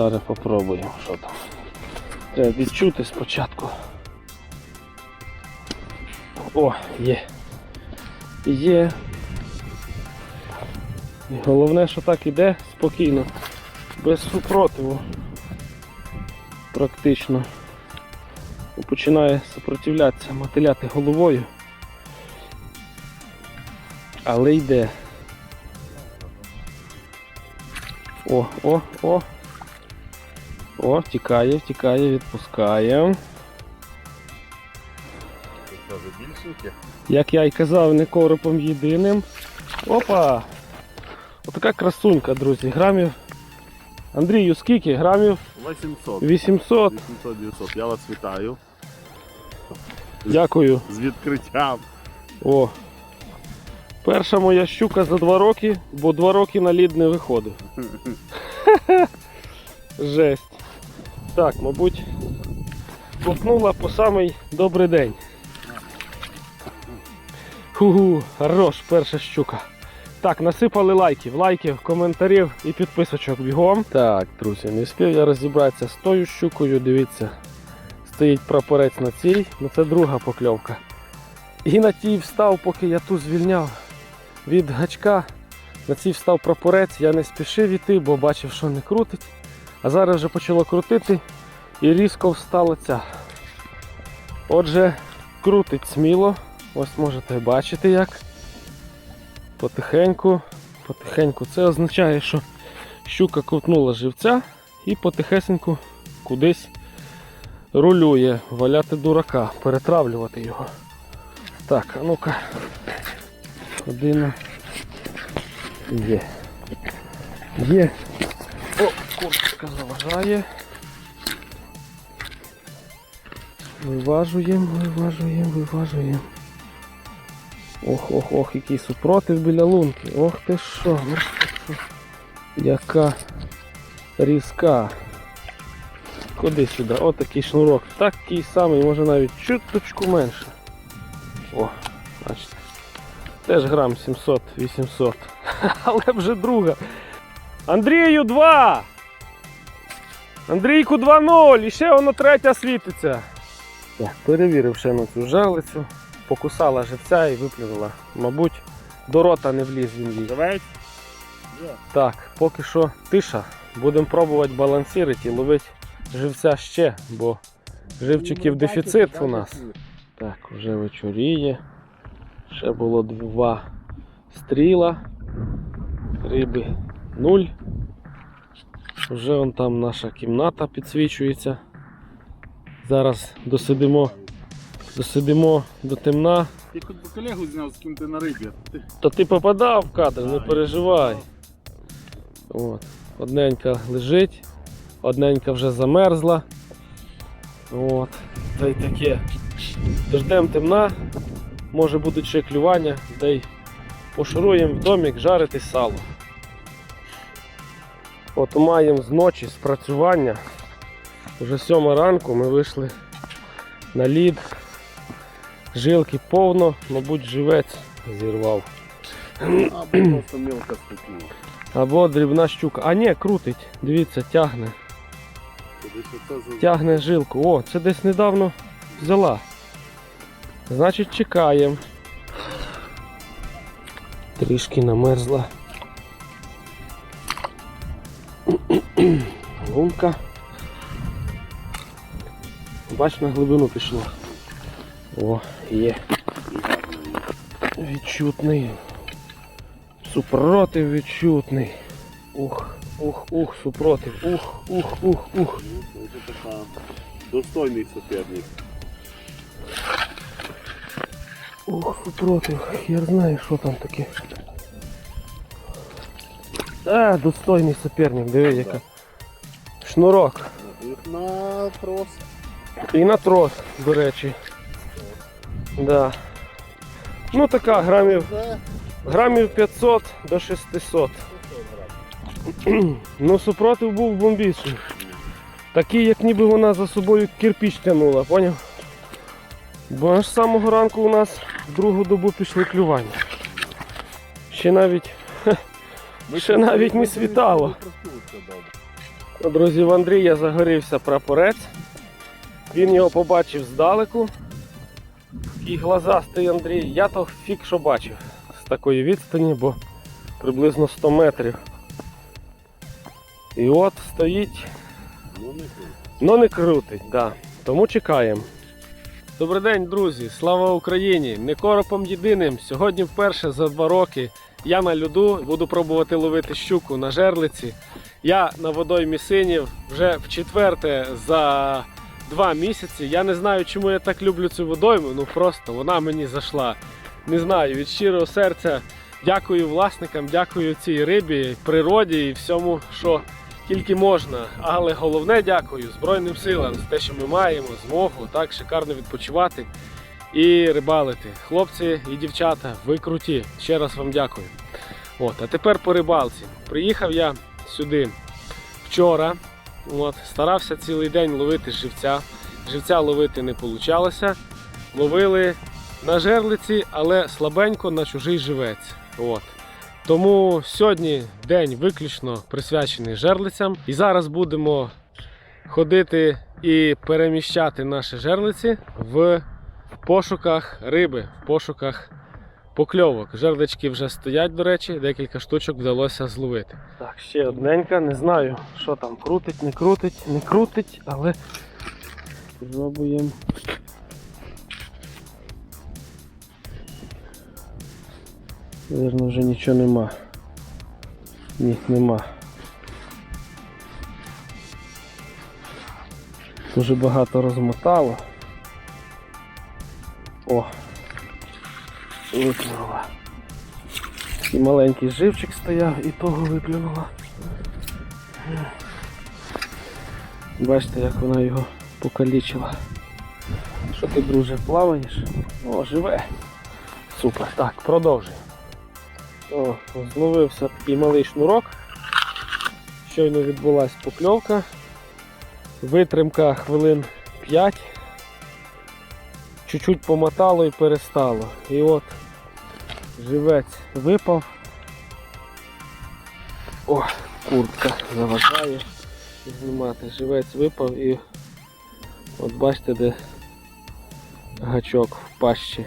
Зараз попробуємо, що там. Треба відчути спочатку. О, є. Є. І головне, що так іде спокійно, без супротиву. Практично. Починає супротивлятися, мотиляти головою. Але йде. О, о, о. О, тікає, тікає, відпускає. Як я й казав, не коропом єдиним. Опа! Отака красунька, друзі. Грамів. Андрію, скільки? Грамів 800. 800. 800-900. Я вас вітаю. Дякую. З відкриттям. О. Перша моя щука за два роки, бо два роки на лід не виходив. Жесть. Так, мабуть, купнула по самий добрий день. Ху-ху, хорош, перша щука. Так, насипали лайків, лайків, коментарів і підписочок бігом. Так, друзі, не встиг я розібратися з тою щукою, дивіться. Стоїть прапорець на цій, ну це друга покльовка. І на тій встав, поки я ту звільняв від гачка. На цій встав прапорець, я не спішив іти, бо бачив, що не крутить. А зараз вже почало крутити і різко встала ця. Отже, крутить сміло. Ось можете бачити як. Потихеньку, потихеньку. Це означає, що щука крутнула живця і потихесеньку кудись рулює, валяти дурака, перетравлювати його. Так, а ну-ка. Година. Є. Є. Курточка заважає. Виважуємо, виважуємо, виважуємо. Ох, ох, ох, який супротив біля лунки. Ох ти що, ну що. Яка різка. Ходи сюди, О, такий шнурок. Такий самий, може навіть чуточку менше. О, бачите. Теж грам 700-800. Але вже друга. Андрію 2! Андрійку 2-0! І ще воно третя світиться. Так, перевірив ще на цю жалицю. Покусала живця і виплюнула. Мабуть, до рота не вліз він їй. Давай. Так, поки що тиша. Будемо пробувати балансирити і ловити живця ще, бо живчиків дефіцит у нас. Так, вже вечоріє. Ще було два стріла. Риби нуль. Вже вон там наша кімната підсвічується. Зараз досидимо, досидимо до темна. Ти хоч би колегу зняв, з ким ти на рибі. Та ти попадав в кадр, не переживай. От. Одненька лежить, одненька вже замерзла. От. Та й таке. Дождем темна, може будуть ще клювання, та й пошуруємо в домик жарити сало. От маємо з ночі спрацювання. Уже сьома ранку ми вийшли на лід. Жилки повно, мабуть, живець зірвав. Або просто мілка стукнула. Або дрібна щука. А ні, крутить. Дивіться, тягне. Тягне жилку. О, це десь недавно взяла. Значить, чекаємо. Трішки намерзла. Лунка. Бач, на глибину пішло. О, є. Відчутний. Супротив відчутний. Ух, ух, ух, супротив. Ух, ух, ух, ух. Це така достойний суперник. Ух, супротив. Хер знає, що там таке. А, достойний суперник, диви яка. Шнурок. Їх на трос. І на трос, до речі. Да. Ну така грамів, грамів 500 до 600. Ну супротив був бомбічний. Такий, як ніби вона за собою кирпіч тянула, поняв? Бо аж з самого ранку у нас в другу добу пішли клювання. Ще навіть Ми Ще навіть не світало. Друзі, в Андрія загорівся прапорець. Він його побачив здалеку. Такий глазастий Андрій. Я то фік що бачив з такої відстані, бо приблизно 100 метрів. І от стоїть, ну не крутить, да. тому чекаємо. Добрий день, друзі! Слава Україні! Не коропом єдиним. Сьогодні вперше за два роки я на льоду буду пробувати ловити щуку на жерлиці. Я на водоймі синів вже в четверте за два місяці. Я не знаю, чому я так люблю цю водойму. Ну просто вона мені зайшла. Не знаю, від щирого серця дякую власникам, дякую цій рибі, природі і всьому, що тільки можна. Але головне дякую Збройним силам за те, що ми маємо змогу так шикарно відпочивати і рибалити. Хлопці і дівчата, ви круті. Ще раз вам дякую. От, а тепер по рибалці. Приїхав я сюди вчора. От, старався цілий день ловити живця. Живця ловити не вийшло. Ловили на жерлиці, але слабенько на чужий живець. От. Тому сьогодні день виключно присвячений жерлицям. І зараз будемо ходити і переміщати наші жерлиці в пошуках риби, в пошуках покльовок. Жерлички вже стоять, до речі, декілька штучок вдалося зловити. Так, ще одненька, не знаю, що там крутить, не крутить, не крутить, але спробуємо. Вірно, вже нічого нема. Ні, нема. Дуже багато розмотало. О! Викинула. І маленький живчик стояв, і того виплюнула. Бачите, як вона його покалічила. Що ти, друже, плаваєш? О, живе. Супер. Так, продовжуй. О, зловився такий малий шнурок. Щойно відбулась покльовка. Витримка хвилин 5. Чуть-чуть помотало і перестало. І от живець випав. О, куртка заважає знімати. Живець випав і от бачите, де гачок в пащі.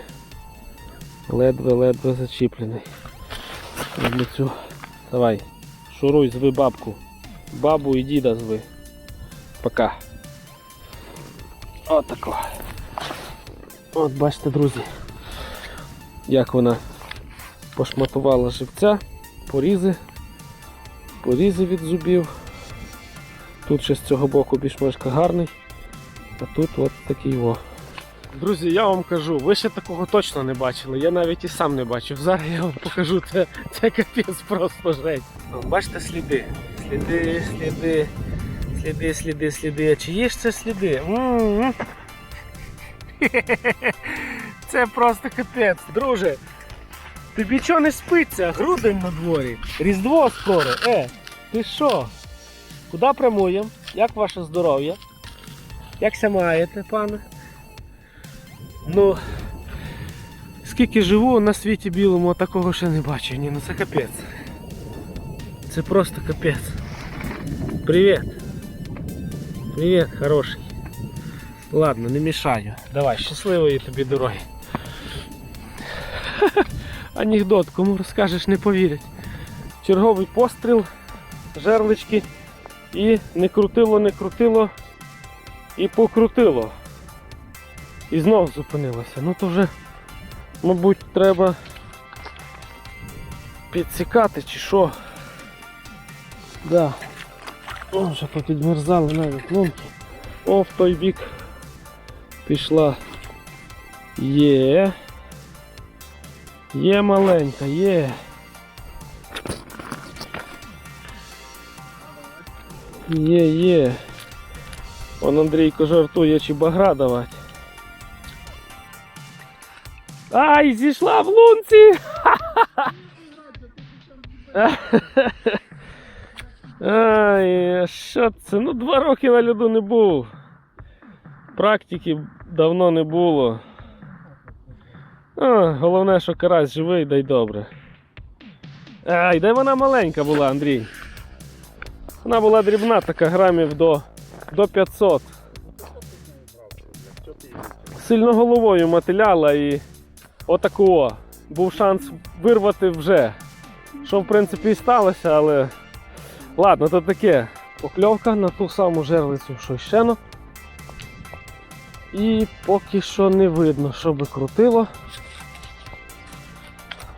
Ледве-ледве зачіплений. Цю. Давай, шуруй, зви бабку. Бабу і діда зви. Пока. От тако. От бачите, друзі, як вона пошматувала живця, порізи, порізи від зубів. Тут ще з цього боку більш-менш гарний, а тут от такий о. Друзі, я вам кажу, ви ще такого точно не бачили. Я навіть і сам не бачив. Зараз я вам покажу, це, це капець просто жесть. Бачите сліди? Сліди, сліди, сліди, сліди, сліди. А Чиї ж це сліди? М-м-м. Це просто капець, друже. Тобі чого не спиться? Грудень на дворі. Різдво скоро. Е, ти що? Куди прямуємо? Як ваше здоров'я? Як ся маєте, пане? Ну, скільки живу на світі білому, такого ще не бачив. Ні, ну це капець. Це просто капець. Привіт. Привіт, хороший. Ладно, не мішаю. Давай, щасливої тобі дороги. Анекдот, кому розкажеш, не повірять. Черговий постріл, жерлички і не крутило, не крутило і покрутило. І знов зупинилося. Ну то вже, мабуть, треба підсікати чи що. Да. О, вже попідмерзали навіть лунки. О, в той бік пішла. Є. Є маленька, є. Є, є. Он Андрійко жартує, чи багра давати. Ай, зійшла в лунці! Ай, що це? Ну два роки на льоду не був. Практики давно не було. А, головне, що карась живий, дай добре. Ай, де вона маленька була, Андрій. Вона була дрібна, така грамів до, до 500. Сильно головою мотиляла і отакого. Був шанс вирвати вже. Що в принципі і сталося, але ладно, то таке. Покльовка на ту саму жерлицю, що щено. І поки що не видно, що би крутило.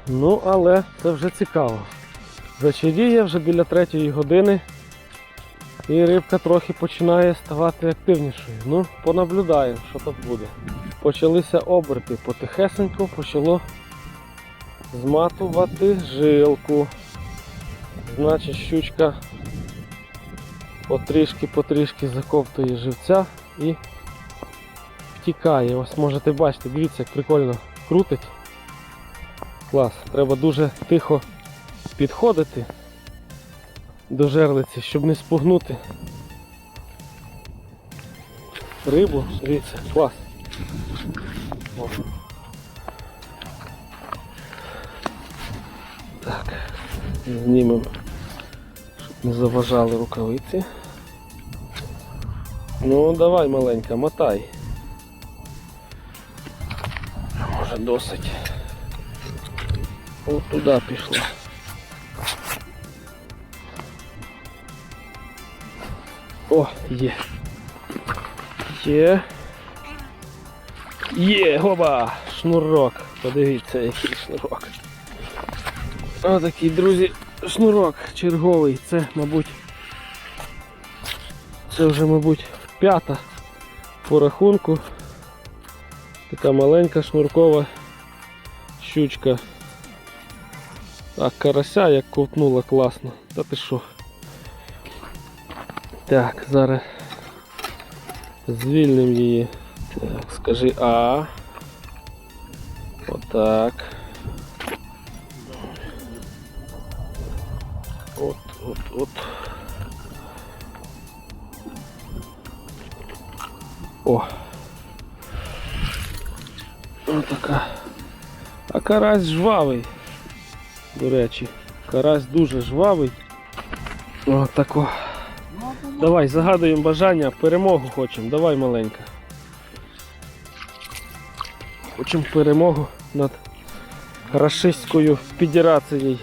Ну, але це вже цікаво. Вечеріє вже біля третьої години. І рибка трохи починає ставати активнішою. Ну, понаблюдаємо, що тут буде. Почалися оберти. Потихесенько почало зматувати жилку. Значить, щучка потрішки-потрішки заковтує живця і втікає. Ось можете бачити, дивіться, як прикольно крутить. Клас. Треба дуже тихо підходити до жерлиці, щоб не спугнути рибу. Дивіться, клас. Так, знімемо, щоб не заважали рукавиці. Ну, давай, маленька, мотай. Досить. От туди пішла. О, є. Є. Є, гоба! Шнурок. Подивіться, який шнурок. Отакий, друзі, шнурок черговий. Це, мабуть. Це вже, мабуть, п'ята по рахунку. Така маленька шнуркова щучка. Так, карася як ковтнула класно. Та ти що? Так, зараз звільнимо її. Так, скажи А. Отак. От, от, от. О. Отака. А карась жвавий. До речі, карась дуже жвавий. Отако. Давай, загадуємо бажання, перемогу хочемо. Давай маленька. Хочемо перемогу над рашистською федерацією.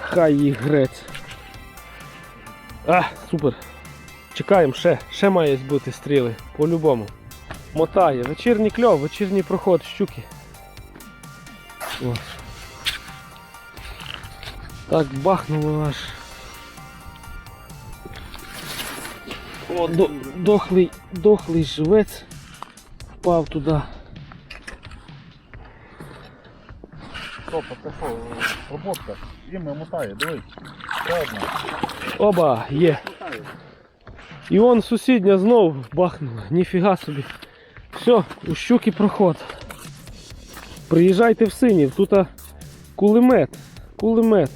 Хай їх грець. А, супер. Чекаємо ще, ще має бути стріли. По-любому. Мотає. Вечірній кльов, вечірній проход щуки. О. Так бахнуло аж. О, до, дохлий, дохлий живець впав туди. Стопа, це що, роботка? Їм мотає, дивись. Ще одна. Оба, є. І он сусідня знов бахнула. Ніфіга собі. Все, у щуки проход. Приїжджайте в синів, тут кулемет. Кулемет.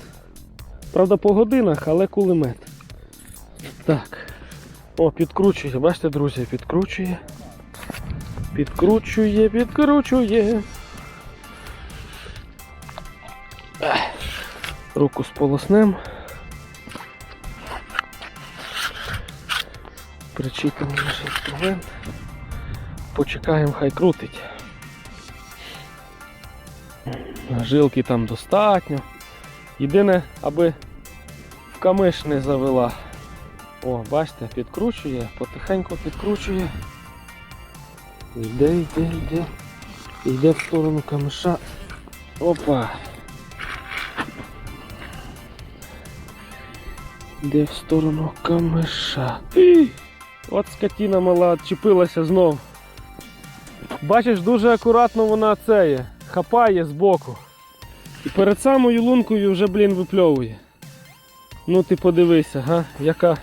Правда по годинах, але кулемет. Так. О, підкручує, бачите, друзі, підкручує. Підкручує, підкручує. Руку сполоснем. Причіпимо наш інструмент. Почекаємо, хай крутить. Жилки там достатньо. Єдине, аби в камиш не завела. О, бачите, підкручує, потихеньку підкручує. Йде, йде, йде. Йде в сторону камиша. Опа. Йде в сторону камиша. І! От скотина мала чіпилася знов. Бачиш, дуже акуратно вона цеє, хапає збоку. І перед самою лункою вже, блін, випльовує. Ну ти подивися, га, яка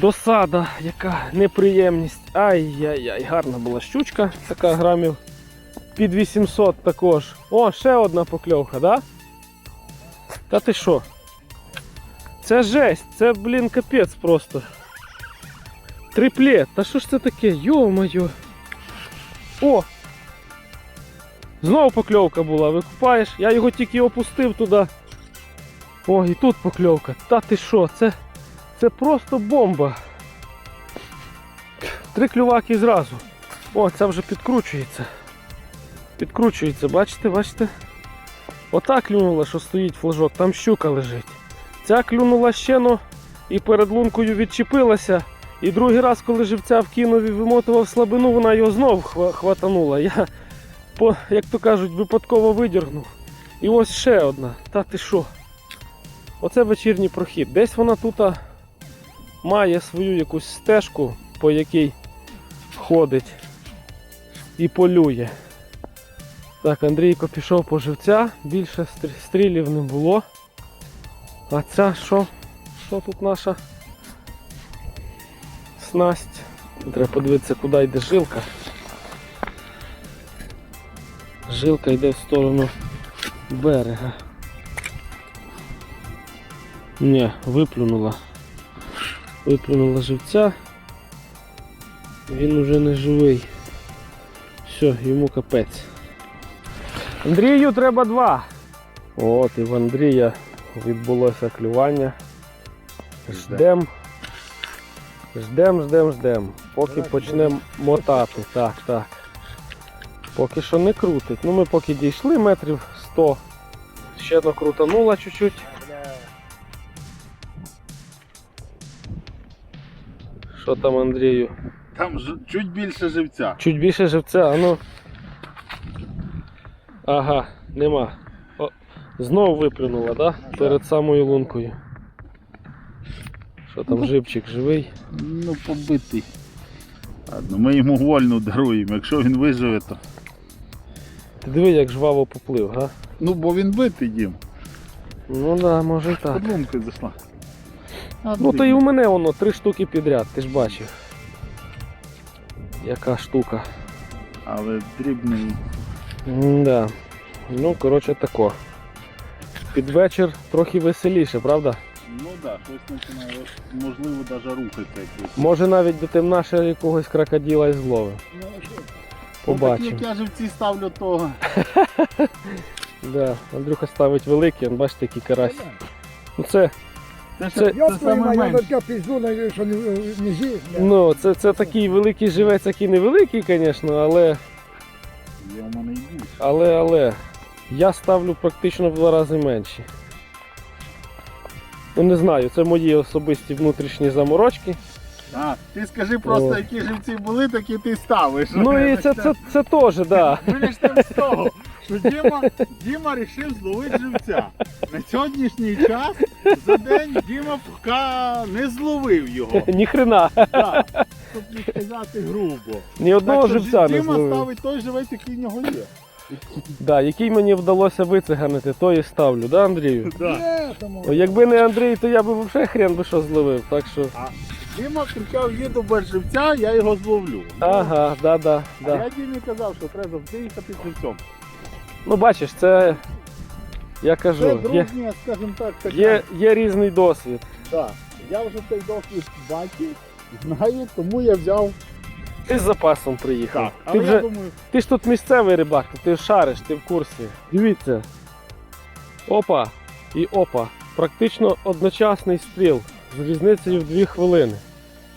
досада, яка неприємність. Ай-яй-яй, гарна була щучка, така грамів під 800 також. О, ще одна покльовка, да? Та ти що? Це жесть, це, блін, капець просто. Триплет, та що ж це таке? Йо-моє. О! Знову покльовка була, викупаєш, я його тільки опустив туди. О, і тут покльовка. Та ти що, це, це просто бомба. Три клюваки зразу. О, це вже підкручується. Підкручується, бачите, бачите? Ота клюнула, що стоїть флажок, там щука лежить. Ця клюнула ще ну, і перед лункою відчепилася. І другий раз, коли живця вкинув і вимотував слабину, вона його знов хватанула. Я, по, як то кажуть, випадково видіргнув. І ось ще одна. Та ти що? Оце вечірній прохід. Десь вона тут має свою якусь стежку, по якій ходить і полює. Так, Андрійко пішов по живця, більше стрілів не було. А ця що? Що тут наша снасть? Треба подивитися, куди йде жилка. Жилка йде в сторону берега. Ні, виплюнула. Виплюнула живця. Він уже не живий. Все, йому капець. Андрію треба два. От і в Андрія відбулося клювання. Ждем. Ждем, ждем, ждем. Поки почнемо мотати. Так, так. Поки що не крутить. Ну ми поки дійшли метрів 100. Ще накрутанула чуть-чуть. Що там Андрію? Там ж, чуть більше живця. Чуть більше живця, а ну. Ага, нема. О, знову виплюнула, да? Перед самою лункою. Що там живчик живий? Ну, побитий. Ладно, ми йому вольну даруємо. Якщо він виживе, то. Ти диви, як жваво поплив, га? Ну, бо він битий дім. Ну да, може і так. Подлунка зайшла. Ну то і у мене воно три штуки підряд, ти ж бачив. Яка штука. Але дрібний. Да. Ну, коротше тако. Під вечір трохи веселіше, правда? Ну так, да, щось починає, можливо, навіть рухатися якось. Може навіть до темна ще якогось крокодила і зловив. Ну, а що? Побачимо. Так, як я живці ставлю того. Да. Андрюха ставить великий, он, бачите, який карась. Ну це, Це, Це- це, Я це саме менше. пізду, на- що не, не зі. ну, це, це такий великий живець, який невеликий, звісно, але, Є у мене і більше. але, але. Я ставлю практично в два рази менші. Ну не знаю, це мої особисті внутрішні заморочки. А, ти скажи просто, О. які живці були, такі ти ставиш. Ну і це, це, це теж, да. Вирішимо з того, що Діма, Діма рішив зловити живця. На сьогоднішній час за день Діма поки не зловив його. Ніхрена. Так, щоб не сказати грубо. Ні одного так що живця не Діма ставить той живець, який в нього є. Да, який мені вдалося вициганити, то і ставлю, да, Андрію? Да. О, Якби не Андрій, то я би взагалі хрен би що зловив. Так що. Діма кричав, їду без живця, я його зловлю. Ага, да, да, А да. я Дімі казав, що треба завжди їхати з живцем. Ну бачиш, це. Я Це кажу, є, скажімо так, така. є, є різний досвід. Так. Я вже цей досвід бачив, знаю, тому я взяв Ти з запасом приїхав. так. Ти, вже, я думаю, ти ж тут місцевий рибак, ти шариш, ти в курсі. Дивіться. Опа і опа. Практично одночасний стріл з різницею в 2 хвилини.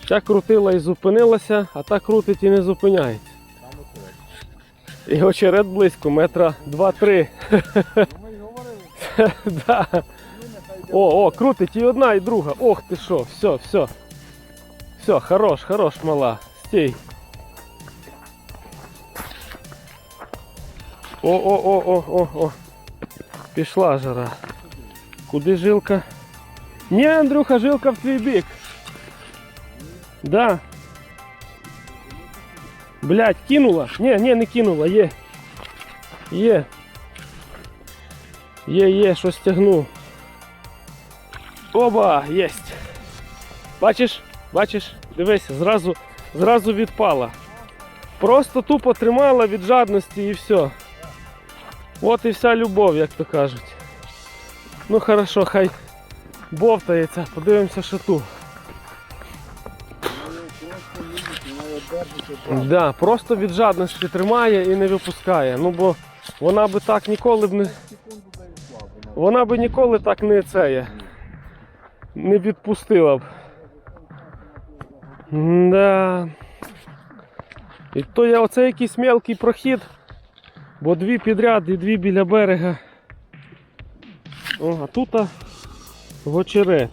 Ця крутила і зупинилася, а та крутить і не зупиняється. І очерет близько, метра 2-3. Ну, Ми й говорили, да. О, о, крутить і одна, і друга. Ох ти що, все, все. Все, хорош, хорош, мала. Стій. О, о, о, о, о, о. Пішла жара. Куди жилка? Ні, Андрюха, жилка в твій бік. Да. Блять, кинула. Ні, ні, не кинула, є. Є. Є, є, щось тягну. Оба, єсть. Бачиш? Бачиш? Дивись, зразу, зразу відпала. Просто тупо тримала від жадності і все. От і вся любов, як то кажуть. Ну хорошо, хай бовтається, подивимося, тут. Да, просто від жадності тримає і не випускає. Ну бо Вона би так ніколи б не. Вона би ніколи так не це. Не відпустила б. Да. І то я оце якийсь мелкий прохід, бо дві підряд і дві біля берега. О, а тут очерет.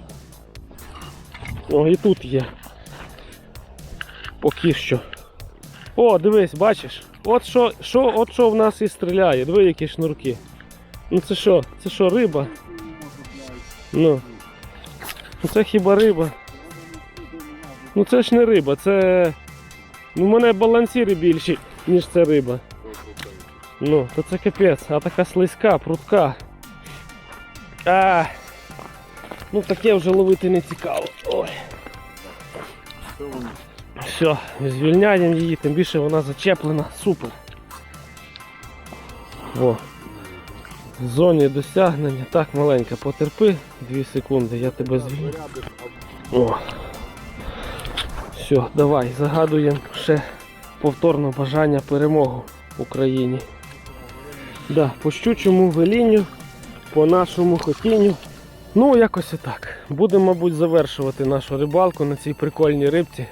О, і тут є. Поки що. О, дивись, бачиш? От що, що, от що в нас і стріляє. Диви, які шнурки. Ну це що? Це що, риба? Ну. Ну це хіба риба? Ну це ж не риба, це. Ну, у мене балансіри більші, ніж це риба. Ну, то це капець, а така слизька, прутка. А, ну таке вже ловити не цікаво. Ой. Все, звільняємо її, тим більше вона зачеплена. Супер. О. В зоні досягнення. Так, маленька, потерпи 2 секунди, я тебе звільню. Все, давай, загадуємо ще повторно бажання перемогу Україні. Да, по щучому велінню, по нашому хотінню. Ну, якось і так. Будемо, мабуть, завершувати нашу рибалку на цій прикольній рибці.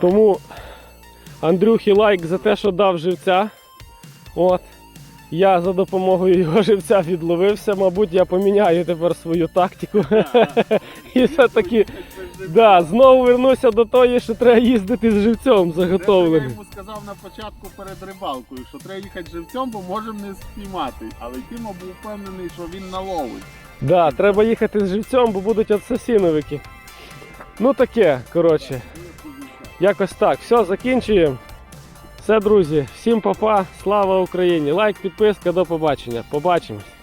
Тому Андрюхі лайк за те, що дав живця. От. Я за допомогою його живця відловився. Мабуть, я поміняю тепер свою тактику. І все-таки да, знову вернуся до того, що треба їздити з живцем Я йому сказав на початку перед рибалкою, що треба їхати живцем, бо можемо не спіймати. Але Тіма був впевнений, що він наловить. Да, треба їхати з живцем, бо будуть асасіновики. Ну таке, коротше. Якось так. Все, закінчуємо. Все, друзі, всім па-па, слава Україні! Лайк, підписка, до побачення. Побачимось.